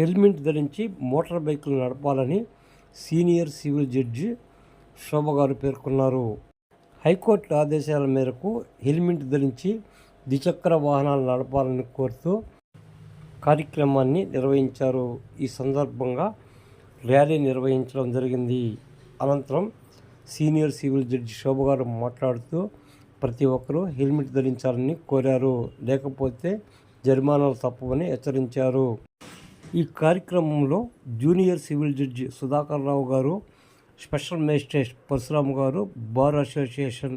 Helmet ధరించి motor బైకులు నడపాలని సీనియర్ సివిల్ జడ్జి శోభ గారు పేర్కొన్నారు. హైకోర్టు ఆదేశాల మేరకు హెల్మెట్ ధరించి ద్విచక్ర వాహనాలు నడపాలని కోరుతూ కార్యక్రమాన్ని నిర్వహించారు. ఈ సందర్భంగా ర్యాలీ నిర్వహించడం జరిగింది. అనంతరం సీనియర్ సివిల్ జడ్జి శోభ గారు మాట్లాడుతూ ప్రతి ఒక్కరూ హెల్మెట్ ధరించాలని కోరారు. లేకపోతే జరిమానాలు తప్పవని హెచ్చరించారు. ఈ కార్యక్రమంలో junior civil judge Sudhakar Rao గారు స్పెషల్ మేజిస్ట్రేట్ పరశురామ్ గారు బార్ అసోసియేషన్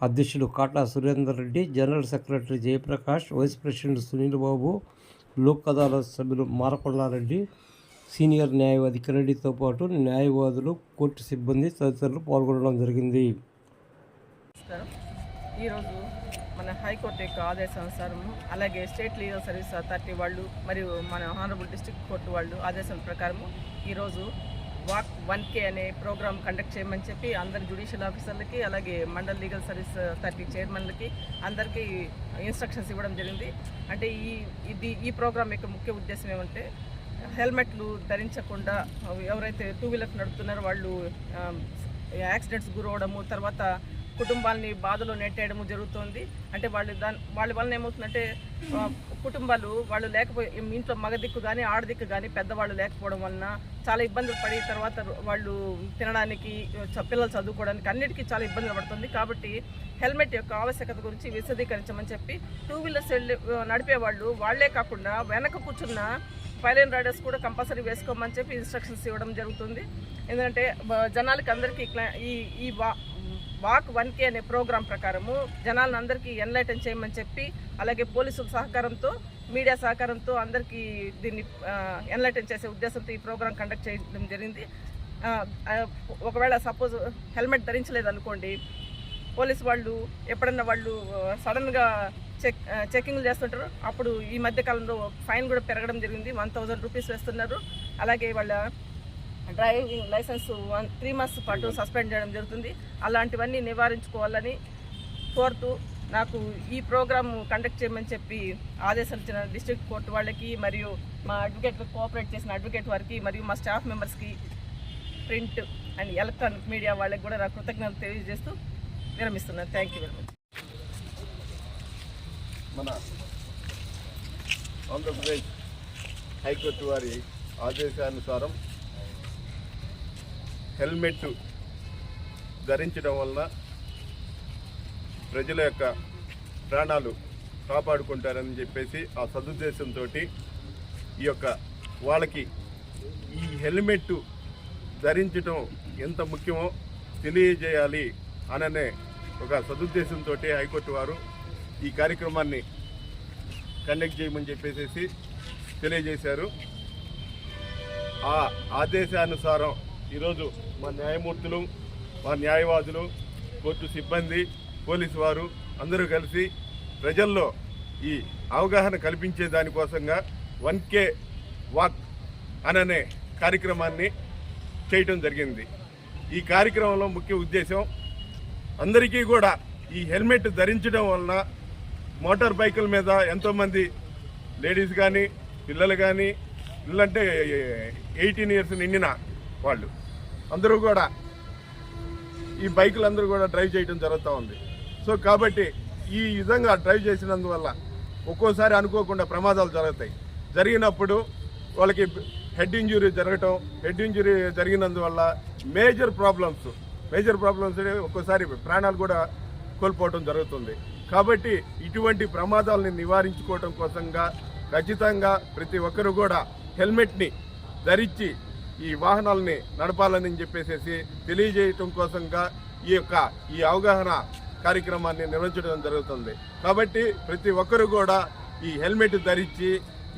అధ్యక్షుడు Kata Surender Reddy general secretary Jayaprakash vice president Sunil Babu Lok Adalat సభ్యులు మారకొండారెడ్డి సీనియర్ న్యాయవాది కిరణితో పాటు న్యాయవాదులు కోర్టు సిబ్బంది తదితరులు పాల్గొనడం జరిగింది. నమస్కారం. ఈరోజు మన హైకోర్టు యొక్క ఆదేశానుసారము అలాగే స్టేట్ లీగల్ సర్వీస్ అథారిటీ వాళ్ళు మరియు మన హానరబుల్ డిస్ట్రిక్ట్ కోర్టు వాళ్ళు ఆదేశం ప్రకారము ఈరోజు వాక్ వన్ కే అనే ప్రోగ్రామ్ కండక్ట్ చేయమని చెప్పి అందరి జ్యుడిషియల్ ఆఫీసర్లకి అలాగే మండల్ లీగల్ సర్వీస్ అథారిటీ చైర్మన్లకి అందరికీ ఇన్స్ట్రక్షన్స్ ఇవ్వడం జరిగింది. అంటే ఈ ఇది ఈ ప్రోగ్రామ్ యొక్క ముఖ్య ఉద్దేశం ఏమంటే హెల్మెట్లు ధరించకుండా ఎవరైతే టూ వీలర్స్ నడుపుతున్నారో వాళ్ళు యాక్సిడెంట్స్ గురవడము తర్వాత కుటుంబాలని బాధలో నెట్టేయడము జరుగుతుంది. అంటే వాళ్ళు దాని వాళ్ళ వలన ఏమవుతుందంటే కుటుంబాలు వాళ్ళు లేకపోయి ఇంట్లో మగ దిక్కు కానీ ఆడదిక్కు కానీ పెద్దవాళ్ళు లేకపోవడం వలన చాలా ఇబ్బందులు పడి తర్వాత వాళ్ళు తినడానికి పిల్లలు చదువుకోవడానికి అన్నిటికీ చాలా ఇబ్బందులు పడుతుంది. కాబట్టి హెల్మెట్ యొక్క ఆవశ్యకత గురించి విశదీకరించమని చెప్పి టూ వీలర్స్ వెళ్ళి నడిపే వాళ్ళు వాళ్ళే కాకుండా వెనక కూర్చున్న పైలైన్ రైడర్స్ కూడా కంపల్సరీ వేసుకోమని చెప్పి ఇన్స్ట్రక్షన్స్ ఇవ్వడం జరుగుతుంది. ఎందుకంటే జనాలకి అందరికీ ఈ ఈ వాక్ వన్ కే అనే ప్రోగ్రాం ప్రకారము జనాలను అందరికీ ఎన్లైటన్ చేయమని చెప్పి అలాగే పోలీసుల సహకారంతో మీడియా సహకారంతో అందరికీ దీన్ని ఎన్లైటన్ చేసే ఉద్దేశంతో ఈ ప్రోగ్రాం కండక్ట్ చేయడం జరిగింది. ఒకవేళ సపోజ్ హెల్మెట్ ధరించలేదు అనుకోండి పోలీస్ వాళ్ళు ఎప్పుడన్నా వాళ్ళు సడన్గా చెక్ చెకింగ్లు చేస్తుంటారు. అప్పుడు ఈ మధ్య కాలంలో ఫైన్ కూడా పెరగడం జరిగింది. వన్ థౌజండ్ రూపీస్ వేస్తున్నారు. అలాగే వాళ్ళ driving licence one three months పాటు సస్పెండ్ చేయడం జరుగుతుంది. అలాంటివన్నీ నివారించుకోవాలని కోరుతూ నాకు ఈ ప్రోగ్రామ్ కండక్ట్ చేయమని చెప్పి ఆదేశాలు ఇచ్చిన డిస్ట్రిక్ట్ కోర్టు వాళ్ళకి మరియు మా అడ్వకేట్ కోఆపరేట్ చేసిన అడ్వకేట్ వారికి మరియు మా స్టాఫ్ మెంబర్స్కి ప్రింట్ అండ్ ఎలక్ట్రానిక్ మీడియా వాళ్ళకి కూడా నా కృతజ్ఞతలు తెలియజేస్తూ విరమిస్తున్నాను. థ్యాంక్ యూ వెరీ మచ్ మన ఆంధ్రప్రదేశ్ హైకోర్టు వారి ఆదేశానుసారం హెల్మెట్ ధరించడం వల్ల ప్రజల యొక్క ప్రాణాలు కాపాడుకుంటారని చెప్పేసి ఆ సదుద్దేశంతో ఈ యొక్క వాళ్ళకి ఈ హెల్మెట్ ధరించడం ఎంత ముఖ్యమో తెలియజేయాలి అననే ఒక సదుద్దేశంతో హైకోర్టు వారు ఈ కార్యక్రమాన్ని కండక్ట్ చేయమని చెప్పేసి తెలియజేశారు. ఆ ఆదేశానుసారం ఈరోజు మా న్యాయమూర్తులు మా న్యాయవాదులు కోర్టు సిబ్బంది పోలీసు వారు అందరూ కలిసి ప్రజల్లో ఈ అవగాహన కల్పించే దానికోసంగా వన్ కే వాక్ అననే కార్యక్రమాన్ని చేయటం జరిగింది. ఈ కార్యక్రమంలో ముఖ్య ఉద్దేశం అందరికీ కూడా ఈ హెల్మెట్ ధరించడం వలన మోటార్ బైకుల మీద ఎంతోమంది లేడీస్ కానీ పిల్లలు కానీ పిల్లలంటే ఎయిటీన్ ఇయర్స్ నిండిన వాళ్ళు. అందరూ కూడా ఈ బైకులు అందరూ కూడా డ్రైవ్ చేయడం జరుగుతూ ఉంది. సో కాబట్టి ఈ విధంగా డ్రైవ్ చేసినందువల్ల ఒక్కోసారి అనుకోకుండా ప్రమాదాలు జరుగుతాయి. జరిగినప్పుడు వాళ్ళకి హెడ్ ఇంజురీ జరగటం హెడ్ ఇంజురీ జరిగినందువల్ల మేజర్ ప్రాబ్లమ్స్ మేజర్ ప్రాబ్లమ్స్ ఒక్కోసారి ప్రాణాలు కూడా కోల్పోవడం జరుగుతుంది. కాబట్టి ఇటువంటి ప్రమాదాలని నివారించుకోవడం కోసంగా ఖచ్చితంగా ప్రతి ఒక్కరు కూడా హెల్మెట్ని ధరించి ఈ వాహనాలని నడపాలని చెప్పేసి తెలియజేయటం కోసంగా ఈ యొక్క ఈ అవగాహన కార్యక్రమాన్ని నిర్వహించడం జరుగుతుంది. కాబట్టి ప్రతి ఒక్కరు కూడా ఈ హెల్మెట్ ధరించి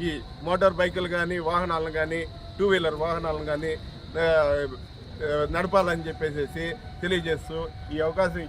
ఈ మోటార్ బైకులు కానీ వాహనాలను కానీ టూ వీలర్ వాహనాలను కానీ నడపాలని చెప్పేసి తెలియజేస్తూ ఈ అవకాశం